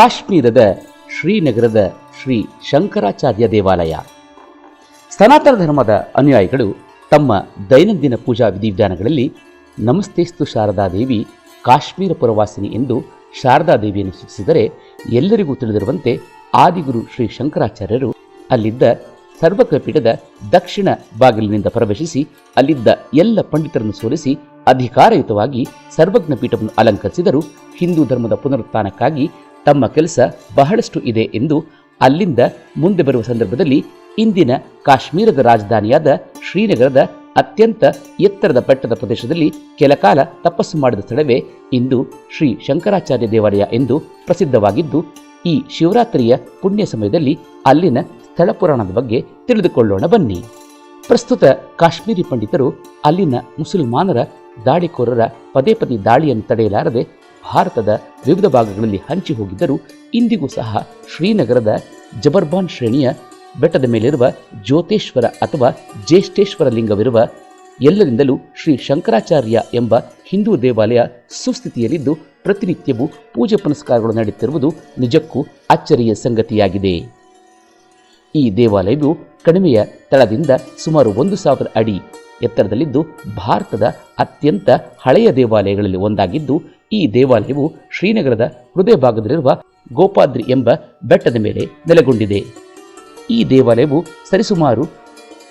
ಕಾಶ್ಮೀರದ ಶ್ರೀನಗರದ ಶ್ರೀ ಶಂಕರಾಚಾರ್ಯ ದೇವಾಲಯ. ಸನಾತನ ಧರ್ಮದ ಅನುಯಾಯಿಗಳು ತಮ್ಮ ದೈನಂದಿನ ಪೂಜಾ ವಿಧಿವಿಧಾನಗಳಲ್ಲಿ ನಮಸ್ತೇಸ್ತು ಶಾರದಾದೇವಿ ಕಾಶ್ಮೀರ ಪುರವಾಸಿನಿ ಎಂದು ಶಾರದಾದೇವಿಯನ್ನು ಸೂಚಿಸಿದರೆ ಎಲ್ಲರಿಗೂ ತಿಳಿದಿರುವಂತೆ ಆದಿಗುರು ಶ್ರೀ ಶಂಕರಾಚಾರ್ಯರು ಅಲ್ಲಿದ್ದ ಸರ್ವಜ್ಞಪೀಠದ ದಕ್ಷಿಣ ಬಾಗಿಲಿನಿಂದ ಪ್ರವೇಶಿಸಿ ಅಲ್ಲಿದ್ದ ಎಲ್ಲ ಪಂಡಿತರನ್ನು ಸೋಲಿಸಿ ಅಧಿಕಾರಯುತವಾಗಿ ಸರ್ವಜ್ಞ ಪೀಠವನ್ನು ಅಲಂಕರಿಸಿದರು ಹಿಂದೂ ಧರ್ಮದ ಪುನರುತ್ಥಾನಕ್ಕಾಗಿ ತಮ್ಮ ಕೆಲಸ ಬಹಳಷ್ಟು ಇದೆ ಎಂದು ಅಲ್ಲಿಂದ ಮುಂದೆ ಬರುವ ಸಂದರ್ಭದಲ್ಲಿ ಇಂದಿನ ಕಾಶ್ಮೀರದ ರಾಜಧಾನಿಯಾದ ಶ್ರೀನಗರದ ಅತ್ಯಂತ ಎತ್ತರದ ಬೆಟ್ಟದ ಪ್ರದೇಶದಲ್ಲಿ ಕೆಲಕಾಲ ತಪಸ್ಸು ಮಾಡಿದ ಸ್ಥಳವೇ ಇಂದು ಶ್ರೀ ಶಂಕರಾಚಾರ್ಯ ದೇವಾಲಯ ಎಂದು ಪ್ರಸಿದ್ಧವಾಗಿದ್ದು, ಈ ಶಿವರಾತ್ರಿಯ ಪುಣ್ಯ ಸಮಯದಲ್ಲಿ ಅಲ್ಲಿನ ಸ್ಥಳ ಪುರಾಣದ ಬಗ್ಗೆ ತಿಳಿದುಕೊಳ್ಳೋಣ ಬನ್ನಿ. ಪ್ರಸ್ತುತ ಕಾಶ್ಮೀರಿ ಪಂಡಿತರು ಅಲ್ಲಿನ ಮುಸಲ್ಮಾನರ ದಾಳಿಕೋರರ ಪದೇ ಪದೇ ದಾಳಿಯನ್ನು ತಡೆಯಲಾರದೆ ಭಾರತದ ವಿವಿಧ ಭಾಗಗಳಲ್ಲಿ ಹಂಚಿ ಹೋಗಿದ್ದರೂ ಇಂದಿಗೂ ಸಹ ಶ್ರೀನಗರದ ಜಬರ್ಬಾನ್ ಶ್ರೇಣಿಯ ಬೆಟ್ಟದ ಮೇಲಿರುವ ಜ್ಯೋತೇಶ್ವರ ಅಥವಾ ಜ್ಯೇಷ್ಠೇಶ್ವರ ಲಿಂಗವಿರುವ ಎಲ್ಲರಿಂದಲೂ ಶ್ರೀ ಶಂಕರಾಚಾರ್ಯ ಎಂಬ ಹಿಂದೂ ದೇವಾಲಯ ಸುಸ್ಥಿತಿಯಲ್ಲಿದ್ದು, ಪ್ರತಿನಿತ್ಯವೂ ಪೂಜೆ ಪುನಸ್ಕಾರಗಳು ನಡೆಯುತ್ತಿರುವುದು ನಿಜಕ್ಕೂ ಅಚ್ಚರಿಯ ಸಂಗತಿಯಾಗಿದೆ. ಈ ದೇವಾಲಯವು ಕಡಿಮೆಯ ತಳದಿಂದ ಸುಮಾರು ಒಂದು ಸಾವಿರ ಅಡಿ ಎತ್ತರದಲ್ಲಿದ್ದು ಭಾರತದ ಅತ್ಯಂತ ಹಳೆಯ ದೇವಾಲಯಗಳಲ್ಲಿ ಒಂದಾಗಿದ್ದು, ಈ ದೇವಾಲಯವು ಶ್ರೀನಗರದ ಹೃದಯ ಭಾಗದಲ್ಲಿರುವ ಗೋಪಾದ್ರಿ ಎಂಬ ಬೆಟ್ಟದ ಮೇಲೆ ನೆಲೆಗೊಂಡಿದೆ. ಈ ದೇವಾಲಯವು ಸರಿಸುಮಾರು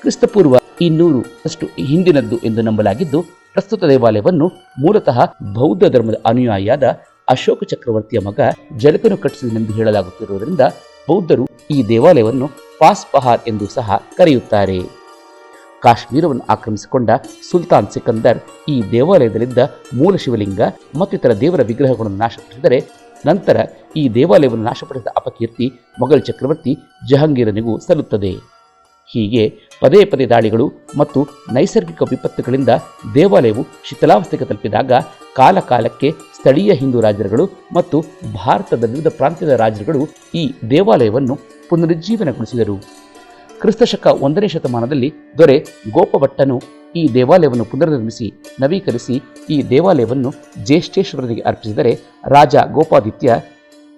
ಕ್ರಿಸ್ತಪೂರ್ವ ಇನ್ನೂರು ಅಷ್ಟು ಹಿಂದಿನದ್ದು ಎಂದು ನಂಬಲಾಗಿದ್ದು, ಪ್ರಸ್ತುತ ದೇವಾಲಯವನ್ನು ಮೂಲತಃ ಬೌದ್ಧ ಧರ್ಮದ ಅನುಯಾಯಿಯಾದ ಅಶೋಕ ಚಕ್ರವರ್ತಿಯ ಮಗ ಜಲಕನು ಕಟ್ಟಿಸಿದನೆಂದು ಹೇಳಲಾಗುತ್ತಿರುವುದರಿಂದ ಬೌದ್ಧರು ಈ ದೇವಾಲಯವನ್ನು ಪಾಸ್ ಪಹಾರ್ ಎಂದು ಸಹ ಕರೆಯುತ್ತಾರೆ. ಕಾಶ್ಮೀರವನ್ನು ಆಕ್ರಮಿಸಿಕೊಂಡ ಸುಲ್ತಾನ್ ಸಿಕಂದರ್ ಈ ದೇವಾಲಯದಲ್ಲಿದ್ದ ಮೂಲ ಶಿವಲಿಂಗ ಮತ್ತಿತರ ದೇವರ ವಿಗ್ರಹಗಳನ್ನು ನಾಶಪಡಿಸಿದರೆ ನಂತರ ಈ ದೇವಾಲಯವನ್ನು ನಾಶಪಡಿಸಿದ ಅಪಕೀರ್ತಿ ಮೊಘಲ್ ಚಕ್ರವರ್ತಿ ಜಹಾಂಗೀರನಿಗೂ ಸಲ್ಲುತ್ತದೆ. ಹೀಗೆ ಪದೇ ಪದೇ ದಾಳಿಗಳು ಮತ್ತು ನೈಸರ್ಗಿಕ ವಿಪತ್ತುಗಳಿಂದ ದೇವಾಲಯವು ಶಿಥಿಲಾವಸ್ಥೆಗೆ ತಲುಪಿದಾಗ ಕಾಲಕಾಲಕ್ಕೆ ಸ್ಥಳೀಯ ಹಿಂದೂ ರಾಜರುಗಳು ಮತ್ತು ಭಾರತದ ವಿವಿಧ ಪ್ರಾಂತ್ಯದ ರಾಜರುಗಳು ಈ ದೇವಾಲಯವನ್ನು ಪುನರುಜ್ಜೀವನಗೊಳಿಸಿದರು. ಕ್ರಿಸ್ತಶಕ ಒಂದನೇ ಶತಮಾನದಲ್ಲಿ ದೊರೆ ಗೋಪಭಟ್ಟನು ಈ ದೇವಾಲಯವನ್ನು ಪುನರ್ನಿರ್ಮಿಸಿ, ನವೀಕರಿಸಿ ಈ ದೇವಾಲಯವನ್ನು ಜ್ಯೇಷ್ಠೇಶ್ವರನಿಗೆ ಅರ್ಪಿಸಿದರೆ ರಾಜ ಗೋಪಾದಿತ್ಯ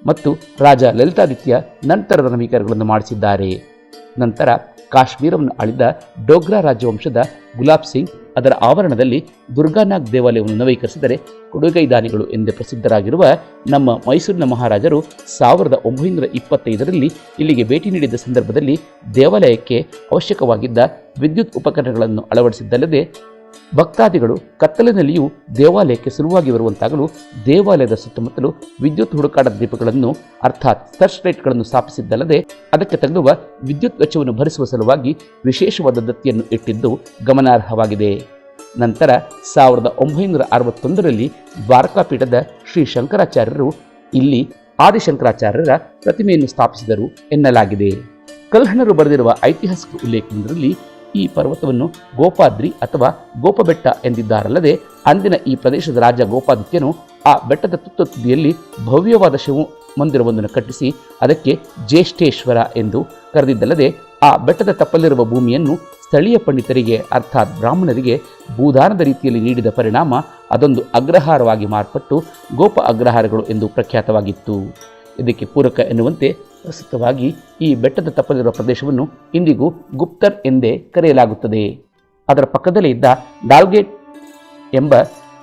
ಮತ್ತು ರಾಜ ಲಲಿತಾದಿತ್ಯ ನಂತರದ ನವೀಕರಣಗಳನ್ನು ಮಾಡಿಸಿದ್ದಾರೆ. ನಂತರ ಕಾಶ್ಮೀರವನ್ನು ಆಳಿದ ಡೋಗ್ರಾ ರಾಜವಂಶದ ಗುಲಾಬ್ ಸಿಂಗ್ ಅದರ ಆವರಣದಲ್ಲಿ ದುರ್ಗಾನಾಗ್ ದೇವಾಲಯವನ್ನು ನವೀಕರಿಸಿದರೆ ಕೊಡುಗೈದಾನಿಗಳು ಎಂದೇ ಪ್ರಸಿದ್ಧರಾಗಿರುವ ನಮ್ಮ ಮೈಸೂರಿನ ಮಹಾರಾಜರು ಸಾವಿರದ ಒಂಬೈನೂರ ಇಪ್ಪತ್ತೈದರಲ್ಲಿ ಇಲ್ಲಿಗೆ ಭೇಟಿ ನೀಡಿದ ಸಂದರ್ಭದಲ್ಲಿ ದೇವಾಲಯಕ್ಕೆ ಅವಶ್ಯಕವಾಗಿದ್ದ ವಿದ್ಯುತ್ ಉಪಕರಣಗಳನ್ನು ಅಳವಡಿಸಿದ್ದಲ್ಲದೆ ಭಕ್ತಾದಿಗಳು ಕತ್ತಲಿನಲ್ಲಿಯೂ ದೇವಾಲಯಕ್ಕೆ ಸುಲಭವಾಗಿ ಬರುವಂತಾಗಲು ದೇವಾಲಯದ ಸುತ್ತಮುತ್ತಲು ವಿದ್ಯುತ್ ಹುಡುಕಾಟ ದೀಪಗಳನ್ನು, ಅರ್ಥಾತ್ ಸರ್ಚ್ ಲೈಟ್ಗಳನ್ನು ಸ್ಥಾಪಿಸಿದ್ದಲ್ಲದೆ ಅದಕ್ಕೆ ತಗುಲುವ ವಿದ್ಯುತ್ ವೆಚ್ಚವನ್ನು ಭರಿಸುವ ಸಲುವಾಗಿ ವಿಶೇಷವಾದ ದತ್ತಿಯನ್ನು ಇಟ್ಟಿದ್ದು ಗಮನಾರ್ಹವಾಗಿದೆ. ನಂತರ ಸಾವಿರದ ಒಂಬೈನೂರ ಅರವತ್ತೊಂದರಲ್ಲಿ ದ್ವಾರಕಾಪೀಠದ ಶ್ರೀ ಶಂಕರಾಚಾರ್ಯರು ಇಲ್ಲಿ ಆದಿಶಂಕರಾಚಾರ್ಯರ ಪ್ರತಿಮೆಯನ್ನು ಸ್ಥಾಪಿಸಿದರು ಎನ್ನಲಾಗಿದೆ. ಕಲ್ಹಣರು ಬರೆದಿರುವ ಐತಿಹಾಸಿಕ ಉಲ್ಲೇಖನದಲ್ಲಿ ಈ ಪರ್ವತವನ್ನು ಗೋಪಾದ್ರಿ ಅಥವಾ ಗೋಪಬೆಟ್ಟ ಎಂದಿದ್ದಾರಲ್ಲದೆ, ಅಂದಿನ ಈ ಪ್ರದೇಶದ ರಾಜ ಗೋಪಾದಿತ್ಯನು ಆ ಬೆಟ್ಟದ ತುತ್ತ ತುದಿಯಲ್ಲಿ ಭವ್ಯವಾದ ಶಿವ ಮಂದಿರವೊಂದನ್ನು ಕಟ್ಟಿಸಿ ಅದಕ್ಕೆ ಜ್ಯೇಷ್ಠೇಶ್ವರ ಎಂದು ಕರೆದಿದ್ದಲ್ಲದೆ, ಆ ಬೆಟ್ಟದ ತಪ್ಪಲಿರುವ ಭೂಮಿಯನ್ನು ಸ್ಥಳೀಯ ಪಂಡಿತರಿಗೆ ಅರ್ಥಾತ್ ಬ್ರಾಹ್ಮಣರಿಗೆ ಭೂದಾನದ ರೀತಿಯಲ್ಲಿ ನೀಡಿದ ಪರಿಣಾಮ ಅದೊಂದು ಅಗ್ರಹಾರವಾಗಿ ಮಾರ್ಪಟ್ಟು ಗೋಪ ಅಗ್ರಹಾರಗಳು ಎಂದು ಪ್ರಖ್ಯಾತವಾಗಿತ್ತು. ಇದಕ್ಕೆ ಪೂರಕ ಎನ್ನುವಂತೆ ಪ್ರಸ್ತುತವಾಗಿ ಈ ಬೆಟ್ಟದ ತಪ್ಪಲಿರುವ ಪ್ರದೇಶವನ್ನು ಇಂದಿಗೂ ಗುಪ್ತರ್ ಎಂದೇ ಕರೆಯಲಾಗುತ್ತದೆ. ಅದರ ಪಕ್ಕದಲ್ಲೇ ಇದ್ದ ಡಾಲ್ಗೇಟ್ ಎಂಬ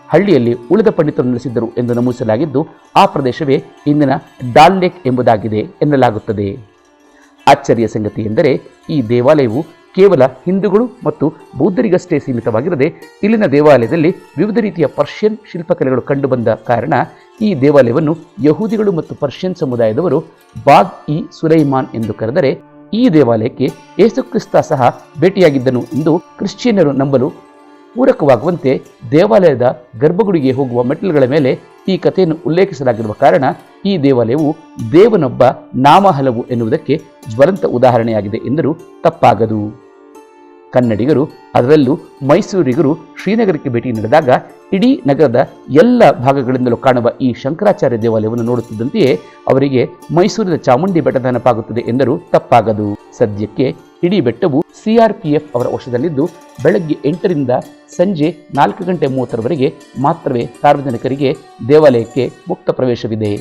ಹಳ್ಳಿಯಲ್ಲಿ ಉಳಿದ ಪಂಡಿತರು ನೆಲೆಸಿದ್ದರು ಎಂದು ನಮೂದಿಸಲಾಗಿದ್ದು, ಆ ಪ್ರದೇಶವೇ ಇಂದಿನ ಡಾಲ್ ಲೇಕ್ ಎಂಬುದಾಗಿದೆ ಎನ್ನಲಾಗುತ್ತದೆ. ಆಶ್ಚರ್ಯ ಸಂಗತಿ ಎಂದರೆ, ಈ ದೇವಾಲಯವು ಕೇವಲ ಹಿಂದೂಗಳು ಮತ್ತು ಬೌದ್ಧರಿಗಷ್ಟೇ ಸೀಮಿತವಾಗಿರದೆ ಇಲ್ಲಿನ ದೇವಾಲಯದಲ್ಲಿ ವಿವಿಧ ರೀತಿಯ ಪರ್ಷಿಯನ್ ಶಿಲ್ಪಕಲೆಗಳು ಕಂಡುಬಂದ ಕಾರಣ ಈ ದೇವಾಲಯವನ್ನು ಯಹೂದಿಗಳು ಮತ್ತು ಪರ್ಷಿಯನ್ ಸಮುದಾಯದವರು ಬಾಗ್ ಇ ಸುಲೈಮಾನ್ ಎಂದು ಕರೆದರೆ ಈ ದೇವಾಲಯಕ್ಕೆ ಯೇಸುಕ್ರಿಸ್ತ ಸಹ ಭೇಟಿಯಾಗಿದ್ದನು ಎಂದು ಕ್ರಿಶ್ಚಿಯನ್ನರು ನಂಬಲು ಪೂರಕವಾಗುವಂತೆ ದೇವಾಲಯದ ಗರ್ಭಗುಡಿಗೆ ಹೋಗುವ ಮೆಟ್ಟಿಲುಗಳ ಮೇಲೆ ಈ ಕಥೆಯನ್ನು ಉಲ್ಲೇಖಿಸಲಾಗಿರುವ ಕಾರಣ ಈ ದೇವಾಲಯವು ದೇವನೊಬ್ಬ ನಾಮ ಹಲವು ಎನ್ನುವುದಕ್ಕೆ ಜ್ವಲಂತ ಉದಾಹರಣೆಯಾಗಿದೆ ಎಂದರೂ ತಪ್ಪಾಗದು. ಕನ್ನಡಿಗರು, ಅದರಲ್ಲೂ ಮೈಸೂರಿಗರು ಶ್ರೀನಗರಕ್ಕೆ ಭೇಟಿ ನೀಡಿದಾಗ ಇಡೀ ನಗರದ ಎಲ್ಲ ಭಾಗಗಳಿಂದಲೂ ಕಾಣುವ ಈ ಶಂಕರಾಚಾರ್ಯ ದೇವಾಲಯವನ್ನು ನೋಡುತ್ತಿದ್ದಂತೆಯೇ ಅವರಿಗೆ ಮೈಸೂರಿನ ಚಾಮುಂಡಿ ಬೆಟ್ಟ ನೆನಪಾಗುತ್ತದೆ ಎಂದರೂ ತಪ್ಪಾಗದು. ಸದ್ಯಕ್ಕೆ ಇಡೀ ಬೆಟ್ಟವು ಸಿಆರ್ಪಿಎಫ್ ಅವರ ವಶದಲ್ಲಿದ್ದು, ಬೆಳಗ್ಗೆ ಎಂಟರಿಂದ ಸಂಜೆ ನಾಲ್ಕು ಗಂಟೆ ಮೂವತ್ತರವರೆಗೆ ಮಾತ್ರವೇ ಸಾರ್ವಜನಿಕರಿಗೆ ದೇವಾಲಯಕ್ಕೆ ಮುಕ್ತ ಪ್ರವೇಶವಿದೆ.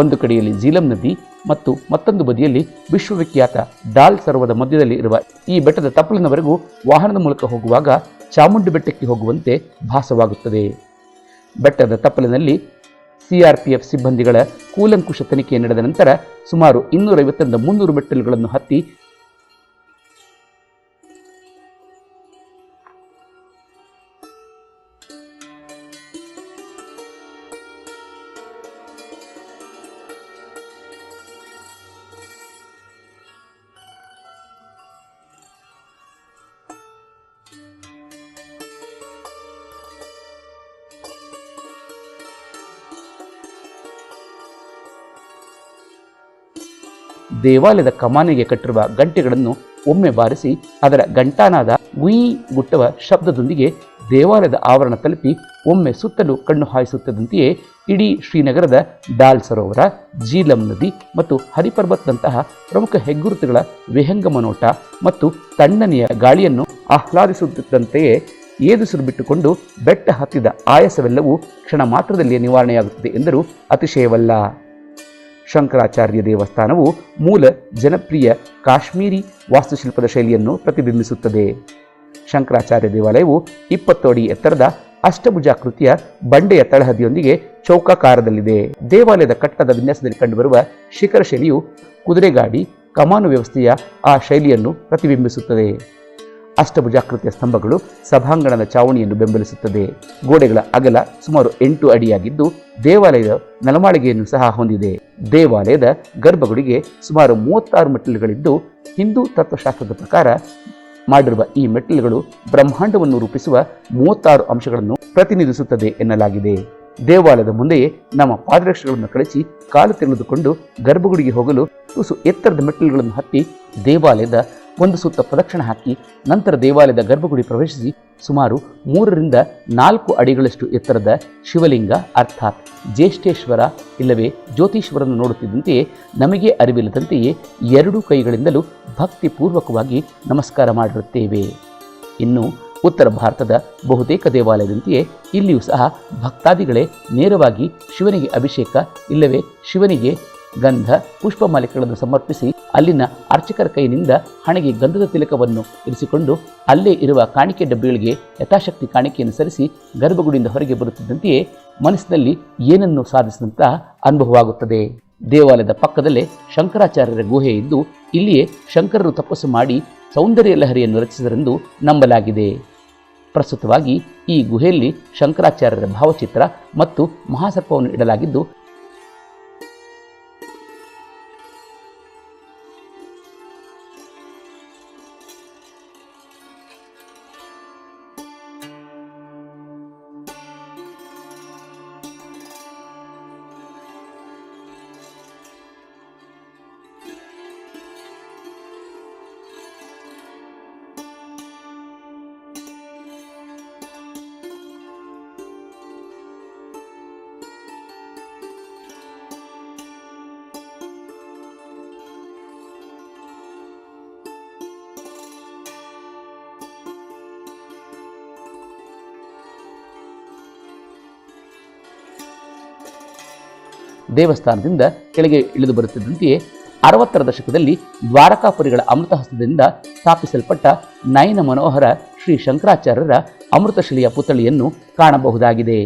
ಒಂದು ಕಡೆಯಲ್ಲಿ ಜೀಲಂ ನದಿ ಮತ್ತು ಮತ್ತೊಂದು ಬದಿಯಲ್ಲಿ ವಿಶ್ವವಿಖ್ಯಾತ ಡಾಲ್ ಸರೋವರದ ಮಧ್ಯದಲ್ಲಿ ಇರುವ ಈ ಬೆಟ್ಟದ ತಪ್ಪಲಿನವರೆಗೂ ವಾಹನದ ಮೂಲಕ ಹೋಗುವಾಗ ಚಾಮುಂಡಿ ಬೆಟ್ಟಕ್ಕೆ ಹೋಗುವಂತೆ ಭಾಸವಾಗುತ್ತದೆ. ಬೆಟ್ಟದ ತಪ್ಪಲಿನಲ್ಲಿ ಸಿಆರ್ಪಿಎಫ್ ಸಿಬ್ಬಂದಿಗಳ ಕೂಲಂಕುಷ ತನಿಖೆ ನಡೆದ ನಂತರ ಸುಮಾರು ಇನ್ನೂರೈವತ್ತರಿಂದ ಮುನ್ನೂರು ಮೆಟ್ಟಿಲುಗಳನ್ನು ಹತ್ತಿ ದೇವಾಲಯದ ಕಮಾನಿಗೆ ಕಟ್ಟಿರುವ ಗಂಟೆಗಳನ್ನು ಒಮ್ಮೆ ಬಾರಿಸಿ ಅದರ ಗಂಟಾನಾದ ಉಯಿ ಗುಟ್ಟವ ಶಬ್ದದೊಂದಿಗೆ ದೇವಾಲಯದ ಆವರಣ ತಲುಪಿ ಒಮ್ಮೆ ಸುತ್ತಲೂ ಕಣ್ಣು ಹಾಯಿಸುತ್ತದಂತೆಯೇ ಇಡೀ ಶ್ರೀನಗರದ ಡಾಲ್ ಸರೋವರ, ಜೀಲಂ ನದಿ ಮತ್ತು ಹರಿಪರ್ವತ್ನಂತಹ ಪ್ರಮುಖ ಹೆಗ್ಗುರುತುಗಳ ವಿಹಂಗಮ ನೋಟ ಮತ್ತು ತಣ್ಣನೆಯ ಗಾಳಿಯನ್ನು ಆಹ್ಲಾದಿಸುತ್ತಿದ್ದಂತೆಯೇ ಏದುಸಿರು ಬಿಟ್ಟುಕೊಂಡು ಬೆಟ್ಟ ಹತ್ತಿದ ಆಯಾಸವೆಲ್ಲವೂ ಕ್ಷಣ ಮಾತ್ರದಲ್ಲಿ ನಿವಾರಣೆಯಾಗುತ್ತದೆ ಎಂದರೂ ಅತಿಶಯವಲ್ಲ. ಶಂಕರಾಚಾರ್ಯ ದೇವಸ್ಥಾನವು ಮೂಲ ಜನಪ್ರಿಯ ಕಾಶ್ಮೀರಿ ವಾಸ್ತುಶಿಲ್ಪದ ಶೈಲಿಯನ್ನು ಪ್ರತಿಬಿಂಬಿಸುತ್ತದೆ. ಶಂಕರಾಚಾರ್ಯ ದೇವಾಲಯವು ಇಪ್ಪತ್ತು ಅಡಿ ಎತ್ತರದ ಅಷ್ಟಭುಜಾಕೃತಿಯ ಬಂಡೆಯ ತಳಹದಿಯೊಂದಿಗೆ ಚೌಕಾಕಾರದಲ್ಲಿದೆ. ದೇವಾಲಯದ ಕಟ್ಟಡದ ವಿನ್ಯಾಸದಲ್ಲಿ ಕಂಡುಬರುವ ಶಿಖರ ಶೈಲಿಯು ಕುದುರೆಗಾಡಿ, ಕಮಾನು ವ್ಯವಸ್ಥೆಯ ಆ ಶೈಲಿಯನ್ನು ಪ್ರತಿಬಿಂಬಿಸುತ್ತದೆ. ಅಷ್ಟಭುಜಾಕೃತಿಯ ಸ್ತಂಭಗಳು ಸಭಾಂಗಣದ ಚಾವಣಿಯನ್ನು ಬೆಂಬಲಿಸುತ್ತದೆ. ಗೋಡೆಗಳ ಅಗಲ ಸುಮಾರು ಎಂಟು ಅಡಿಯಾಗಿದ್ದು ದೇವಾಲಯದ ನೆಲಮಾಳಿಗೆಯನ್ನು ಸಹ ಹೊಂದಿದೆ. ದೇವಾಲಯದ ಗರ್ಭಗುಡಿಗೆ ಸುಮಾರು ಮೂವತ್ತಾರು ಮೆಟ್ಟಿಲುಗಳಿದ್ದು ಹಿಂದೂ ತತ್ವಶಾಸ್ತ್ರದ ಪ್ರಕಾರ ಮಾಡಿರುವ ಈ ಮೆಟ್ಟಿಲುಗಳು ಬ್ರಹ್ಮಾಂಡವನ್ನು ರೂಪಿಸುವ ಮೂವತ್ತಾರು ಅಂಶಗಳನ್ನು ಪ್ರತಿನಿಧಿಸುತ್ತದೆ ಎನ್ನಲಾಗಿದೆ. ದೇವಾಲಯದ ಮುಂದೆಯೇ ನಮ್ಮ ಪಾದರಕ್ಷಗಳನ್ನು ಕಳಿಸಿ ಕಾಲು ತೆಗೆದುಕೊಂಡು ಗರ್ಭಗುಡಿಗೆ ಹೋಗಲು ತುಸು ಎತ್ತರದ ಮೆಟ್ಟಿಲುಗಳನ್ನು ಹತ್ತಿ ದೇವಾಲಯದ ಒಂದು ಸುತ್ತ ಪ್ರದಕ್ಷಿಣೆ ಹಾಕಿ ನಂತರ ದೇವಾಲಯದ ಗರ್ಭಗುಡಿ ಪ್ರವೇಶಿಸಿ ಸುಮಾರು ಮೂರರಿಂದ ನಾಲ್ಕು ಅಡಿಗಳಷ್ಟು ಎತ್ತರದ ಶಿವಲಿಂಗ ಅರ್ಥಾತ್ ಜ್ಯೇಷ್ಠೇಶ್ವರ ಇಲ್ಲವೇ ಜ್ಯೋತಿಶ್ವರನ್ನು ನೋಡುತ್ತಿದ್ದಂತೆಯೇ ನಮಗೆ ಅರಿವಿಲ್ಲದಂತೆಯೇ ಎರಡೂ ಕೈಗಳಿಂದಲೂ ಭಕ್ತಿಪೂರ್ವಕವಾಗಿ ನಮಸ್ಕಾರ ಮಾಡಿರುತ್ತೇವೆ. ಇನ್ನು ಉತ್ತರ ಭಾರತದ ಬಹುತೇಕ ದೇವಾಲಯದಂತೆಯೇ ಇಲ್ಲಿಯೂ ಸಹ ಭಕ್ತಾದಿಗಳೇ ನೇರವಾಗಿ ಶಿವನಿಗೆ ಅಭಿಷೇಕ ಇಲ್ಲವೇ ಶಿವನಿಗೆ ಗಂಧ ಪುಷ್ಪಮಾಲಿಕೆಗಳನ್ನು ಸಮರ್ಪಿಸಿ ಅಲ್ಲಿನ ಅರ್ಚಕರ ಕೈನಿಂದ ಹಣೆಗೆ ಗಂಧದ ತಿಲಕವನ್ನು ಇರಿಸಿಕೊಂಡು ಅಲ್ಲೇ ಇರುವ ಕಾಣಿಕೆ ಡಬ್ಬಿಗಳಿಗೆ ಯಥಾಶಕ್ತಿ ಕಾಣಿಕೆಯನ್ನು ಸರಿಸಿ ಗರ್ಭಗುಡಿಯಿಂದ ಹೊರಗೆ ಬರುತ್ತಿದ್ದಂತೆಯೇ ಮನಸ್ಸಿನಲ್ಲಿ ಏನನ್ನು ಸಾಧಿಸಿದಂತಹ ಅನುಭವವಾಗುತ್ತದೆ. ದೇವಾಲಯದ ಪಕ್ಕದಲ್ಲೇ ಶಂಕರಾಚಾರ್ಯರ ಗುಹೆ ಇದ್ದು ಇಲ್ಲಿಯೇ ಶಂಕರರು ತಪಸ್ಸು ಮಾಡಿ ಸೌಂದರ್ಯ ಲಹರಿಯನ್ನು ರಚಿಸಿದರೆಂದು ನಂಬಲಾಗಿದೆ. ಪ್ರಸ್ತುತವಾಗಿ ಈ ಗುಹೆಯಲ್ಲಿ ಶಂಕರಾಚಾರ್ಯರ ಭಾವಚಿತ್ರ ಮತ್ತು ಮಹಾಸರ್ಪವನ್ನು ಇಡಲಾಗಿದ್ದು ದೇವಸ್ಥಾನದಿಂದ ಕೆಳಗೆ ಇಳಿದು ಬರುತ್ತಿದ್ದಂತೆಯೇ ಅರವತ್ತರ ದಶಕದಲ್ಲಿ ದ್ವಾರಕಾಪುರಿಗಳ ಅಮೃತಹಸ್ತದಿಂದ ಸ್ಥಾಪಿಸಲ್ಪಟ್ಟ ನಯನ ಮನೋಹರ ಶ್ರೀ ಶಂಕರಾಚಾರ್ಯರ ಅಮೃತಶಿಲೆಯ ಪುತ್ಥಳಿಯನ್ನು ಕಾಣಬಹುದಾಗಿದೆ.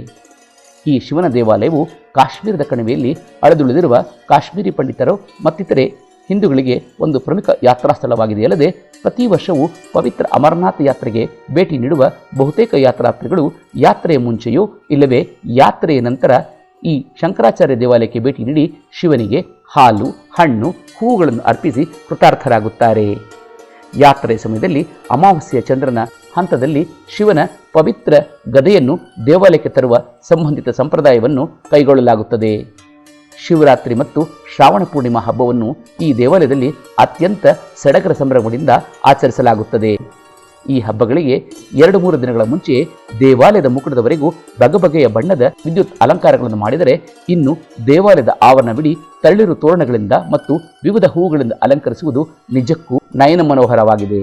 ಈ ಶಿವನ ದೇವಾಲಯವು ಕಾಶ್ಮೀರದ ಕಣಿವೆಯಲ್ಲಿ ಅಳೆದುಳಿದಿರುವ ಕಾಶ್ಮೀರಿ ಪಂಡಿತರು ಮತ್ತಿತರೆ ಹಿಂದೂಗಳಿಗೆ ಒಂದು ಪ್ರಮುಖ ಯಾತ್ರಾ ಸ್ಥಳವಾಗಿದೆಯಲ್ಲದೆ ಪ್ರತಿ ವರ್ಷವೂ ಪವಿತ್ರ ಅಮರನಾಥ ಯಾತ್ರೆಗೆ ಭೇಟಿ ನೀಡುವ ಬಹುತೇಕ ಯಾತ್ರಾರ್ಥಿಗಳು ಯಾತ್ರೆಯ ಮುಂಚೆಯೋ ಇಲ್ಲವೇ ಯಾತ್ರೆಯ ನಂತರ ಈ ಶಂಕರಾಚಾರ್ಯ ದೇವಾಲಯಕ್ಕೆ ಭೇಟಿ ನೀಡಿ ಶಿವನಿಗೆ ಹಾಲು, ಹಣ್ಣು, ಹೂವುಗಳನ್ನು ಅರ್ಪಿಸಿ ಕೃತಾರ್ಥರಾಗುತ್ತಾರೆ. ಯಾತ್ರೆಯ ಸಮಯದಲ್ಲಿ ಅಮಾವಾಸ್ಯೆಯ ಚಂದ್ರನ ಹಂತದಲ್ಲಿ ಶಿವನ ಪವಿತ್ರ ಗದೆಯನ್ನು ದೇವಾಲಯಕ್ಕೆ ತರುವ ಸಂಬಂಧಿತ ಸಂಪ್ರದಾಯವನ್ನು ಕೈಗೊಳ್ಳಲಾಗುತ್ತದೆ. ಶಿವರಾತ್ರಿ ಮತ್ತು ಶ್ರಾವಣ ಪೂರ್ಣಿಮಾ ಹಬ್ಬವನ್ನು ಈ ದೇವಾಲಯದಲ್ಲಿ ಅತ್ಯಂತ ಸಡಗರ ಸಂಭ್ರಮದಿಂದ ಆಚರಿಸಲಾಗುತ್ತದೆ. ಈ ಹಬ್ಬಗಳಿಗೆ ಎರಡು ಮೂರು ದಿನಗಳ ಮುಂಚೆ ದೇವಾಲಯದ ಮುಕುಟದವರೆಗೂ ಬಗೆಬಗೆಯ ಬಣ್ಣದ ವಿದ್ಯುತ್ ಅಲಂಕಾರಗಳನ್ನು ಮಾಡಿದರೆ ಇನ್ನು ದೇವಾಲಯದ ಆವರಣವಿಡಿ ತಳ್ಳಿರು ತೋರಣಗಳಿಂದ ಮತ್ತು ವಿವಿಧ ಹೂವುಗಳಿಂದ ಅಲಂಕರಿಸುವುದು ನಿಜಕ್ಕೂ ನಯನ ಮನೋಹರವಾಗಿದೆ.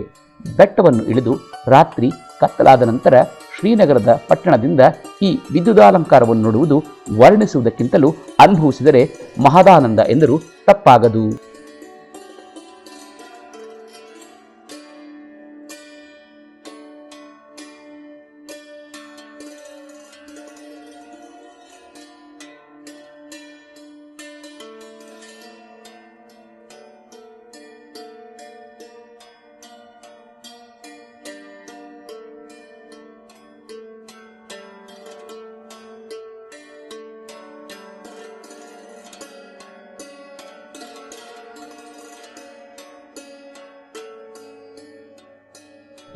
ಬೆಟ್ಟವನ್ನು ಇಳಿದು ರಾತ್ರಿ ಕತ್ತಲಾದ ನಂತರ ಶ್ರೀನಗರದ ಪಟ್ಟಣದಿಂದ ಈ ವಿದ್ಯುದಾಲಂಕಾರವನ್ನು ನೋಡುವುದು ವರ್ಣಿಸುವುದಕ್ಕಿಂತಲೂ ಅನುಭವಿಸಿದರೆ ಮಹದಾನಂದ ಎಂದರು ತಪ್ಪಾಗದು.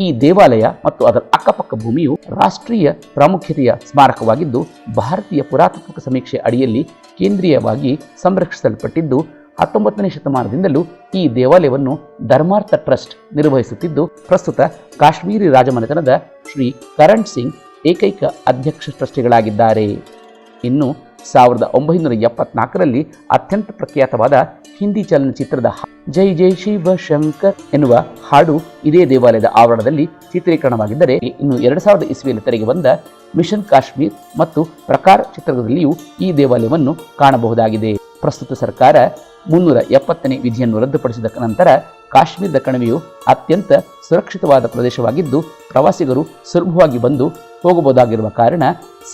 ಈ ದೇವಾಲಯ ಮತ್ತು ಅದರ ಅಕ್ಕಪಕ್ಕ ಭೂಮಿಯು ರಾಷ್ಟ್ರೀಯ ಪ್ರಾಮುಖ್ಯತೆಯ ಸ್ಮಾರಕವಾಗಿದ್ದು, ಭಾರತೀಯ ಪುರಾತತ್ವಕ ಸಮೀಕ್ಷೆ ಅಡಿಯಲ್ಲಿ ಕೇಂದ್ರೀಯವಾಗಿ ಸಂರಕ್ಷಿಸಲ್ಪಟ್ಟಿದ್ದು, ಹತ್ತೊಂಬತ್ತನೇ ಶತಮಾನದಿಂದಲೂ ಈ ದೇವಾಲಯವನ್ನು ಧರ್ಮಾರ್ಥ ಟ್ರಸ್ಟ್ ನಿರ್ವಹಿಸುತ್ತಿದ್ದು, ಪ್ರಸ್ತುತ ಕಾಶ್ಮೀರಿ ರಾಜಮನೆತನದ ಶ್ರೀ ಕರಣ್ ಸಿಂಗ್ ಏಕೈಕ ಅಧ್ಯಕ್ಷ ಟ್ರಸ್ಟಿಗಳಾಗಿದ್ದಾರೆ. ಇನ್ನು ಸಾವಿರದ ಒಂಬೈನೂರ ಎಪ್ಪತ್ನಾಲ್ಕರಲ್ಲಿ ಅತ್ಯಂತ ಪ್ರಖ್ಯಾತವಾದ ಹಿಂದಿ ಚಲನಚಿತ್ರದ ಜೈ ಜೈ ಶಿವ ಶಂಕರ್ ಎನ್ನುವ ಹಾಡು ಇದೇ ದೇವಾಲಯದ ಆವರಣದಲ್ಲಿ ಚಿತ್ರೀಕರಣವಾಗಿದ್ದರೆ ಇನ್ನು ಎರಡು ಸಾವಿರದ ಇಸ್ವಿಯಲ್ಲಿ ತೆರೆಗೆ ಬಂದ ಮಿಷನ್ ಕಾಶ್ಮೀರ್ ಮತ್ತು ಪ್ರಕಾರ ಚಿತ್ರದಲ್ಲಿಯೂ ಈ ದೇವಾಲಯವನ್ನು ಕಾಣಬಹುದಾಗಿದೆ. ಪ್ರಸ್ತುತ ಸರ್ಕಾರ ಮುನ್ನೂರ ಎಪ್ಪತ್ತನೇ ವಿಧಿಯನ್ನು ರದ್ದುಪಡಿಸಿದ ನಂತರ ಕಾಶ್ಮೀರದ ಕಣಿವೆಯು ಅತ್ಯಂತ ಸುರಕ್ಷಿತವಾದ ಪ್ರದೇಶವಾಗಿದ್ದು, ಪ್ರವಾಸಿಗರು ಸುಲಭವಾಗಿ ಬಂದು ಹೋಗಬಹುದಾಗಿರುವ ಕಾರಣ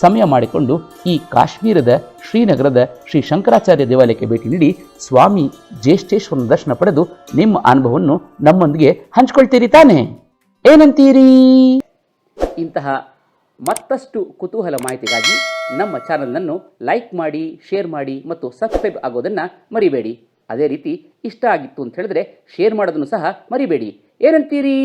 ಸಮಯ ಮಾಡಿಕೊಂಡು ಈ ಕಾಶ್ಮೀರದ ಶ್ರೀನಗರದ ಶ್ರೀ ಶಂಕರಾಚಾರ್ಯ ದೇವಾಲಯಕ್ಕೆ ಭೇಟಿ ನೀಡಿ ಸ್ವಾಮಿ ಜ್ಯೇಷ್ಠೇಶ್ವರನ ದರ್ಶನ ಪಡೆದು ನಿಮ್ಮ ಅನುಭವವನ್ನು ನಮ್ಮೊಂದಿಗೆ ಹಂಚಿಕೊಳ್ತೀರಿ ತಾನೇ? ಏನಂತೀರಿ? ಇಂತಹ ಮತ್ತಷ್ಟು ಕುತೂಹಲ ಮಾಹಿತಿಗಾಗಿ ನಮ್ಮ ಚಾನಲನ್ನು ಲೈಕ್ ಮಾಡಿ, ಶೇರ್ ಮಾಡಿ ಮತ್ತು ಸಬ್ಸ್ಕ್ರೈಬ್ ಆಗೋದನ್ನು ಮರಿಬೇಡಿ. ಅದೇ ರೀತಿ ಇಷ್ಟ ಆಗಿತ್ತು ಅಂತ ಹೇಳಿದ್ರೆ ಶೇರ್ ಮಾಡೋದನ್ನು ಸಹ ಮರಿಬೇಡಿ. ಏನಂತೀರಿ?